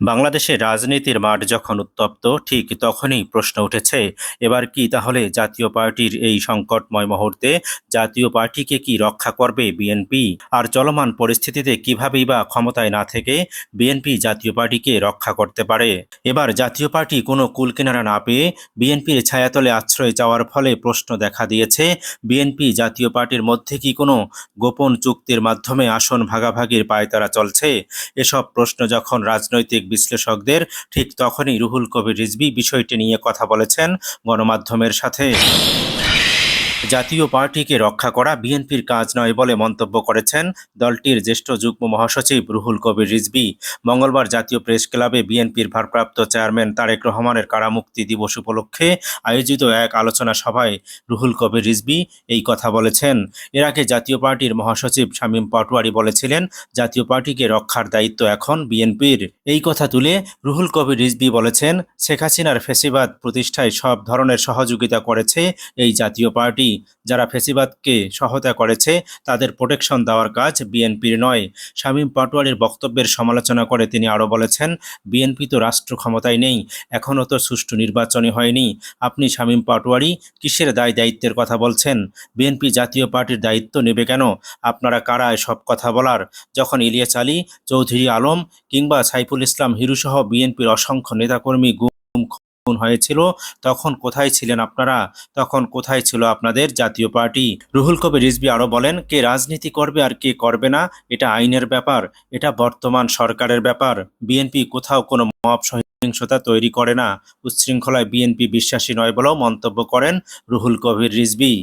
বাংলাদেশের রাজনীতির মাঠ যখন উত্তপ্ত, ঠিক তখনই প্রশ্ন উঠেছে, এবার কি তাহলে জাতীয় পার্টির এই সংকটময় মুহূর্তে জাতীয় পার্টিকে কি রক্ষা করবে বিএনপি? আর চলমান পরিস্থিতিতে কিভাবেই বা ক্ষমতায় না থেকে বিএনপি জাতীয় পার্টিকে রক্ষা করতে পারে? এবার জাতীয় পার্টি কোনো কুলকিনারা না পেয়ে বিএনপির ছায়াতলে আশ্রয় চাওয়ার ফলে প্রশ্ন দেখা দিয়েছে, বিএনপি জাতীয় পার্টির মধ্যে কি কোনো গোপন চুক্তির মাধ্যমে আসন ভাগাভাগির পায়তারা চলছে? এসব প্রশ্ন যখন রাজনৈতিক বিশ্লেষকদের ঠিক তখনই রুহুল কবির রিজবি বিষয়টি নিয়ে কথা বলেছেন গণমাধ্যমের সাথে। জাতীয় পার্টিকে রক্ষা করা বিএনপির কাজ নয় বলে মন্তব্য করেছেন দলটির জ্যেষ্ঠ যুগ্ম মহাসচিব রুহুল কবির রিজভী। মঙ্গলবার জাতীয় প্রেস ক্লাবে বিএনপির ভারপ্রাপ্ত চেয়ারম্যান তারেক রহমানের কারামুক্তি দিবস উপলক্ষে আয়োজিত এক আলোচনা সভায় রুহুল কবির রিজভী এই কথা বলেছেন। এর আগে জাতীয় পার্টির মহাসচিব শামীম পাটোয়ারি বলেছিলেন, জাতীয় পার্টিকে রক্ষার দায়িত্ব এখন বিএনপির। এই কথা তুলে রুহুল কবির রিজভী বলেছেন, শেখ হাসিনার ফেসিবাদ প্রতিষ্ঠায় সব ধরনের সহযোগিতা করেছে এই জাতীয় পার্টি। যারা ফেসিবাদকে সহায়তা করেছে, তাদের প্রোটেকশন দেওয়ার কাজ বিএনপির নয়। শামীম পাটোয়ারির বক্তব্যের সমালোচনা করে তিনি আরও বলেছেন, বিএনপি তো রাষ্ট্র ক্ষমতায় নেই এখনও তো সুষ্ঠু নির্বাচনই হয়নি। আপনি শামীম পাটোয়ারি, কিসের দায় দায়িত্বের কথা বলছেন? বিএনপি জাতীয় পার্টির দায়িত্ব নেবে কেন? আপনারা কারা সব কথা বলার? যখন ইলিয়াস আলী, চৌধুরী আলম কিংবা সাইফুল ইসলাম হিরুসহ বিএনপির অসংখ্য নেতাকর্মী গুম হয়েছিল, তখন কোথায় ছিলেন আপনারা? তখন কোথায় ছিল আপনাদের জাতীয় পার্টি? রুহুল কবির রিজবি আরও বলেন, কে রাজনীতি করবে আর কে করবে না, এটা আইনের ব্যাপার, এটা বর্তমান সরকারের ব্যাপার। বিএনপি কোথাও কোনো মব সহিংসতা তৈরি করে না। উচ্ছৃঙ্খলায় বিএনপি বিশ্বাসী নয় বলেও মন্তব্য করেন রুহুল কবির রিজভী।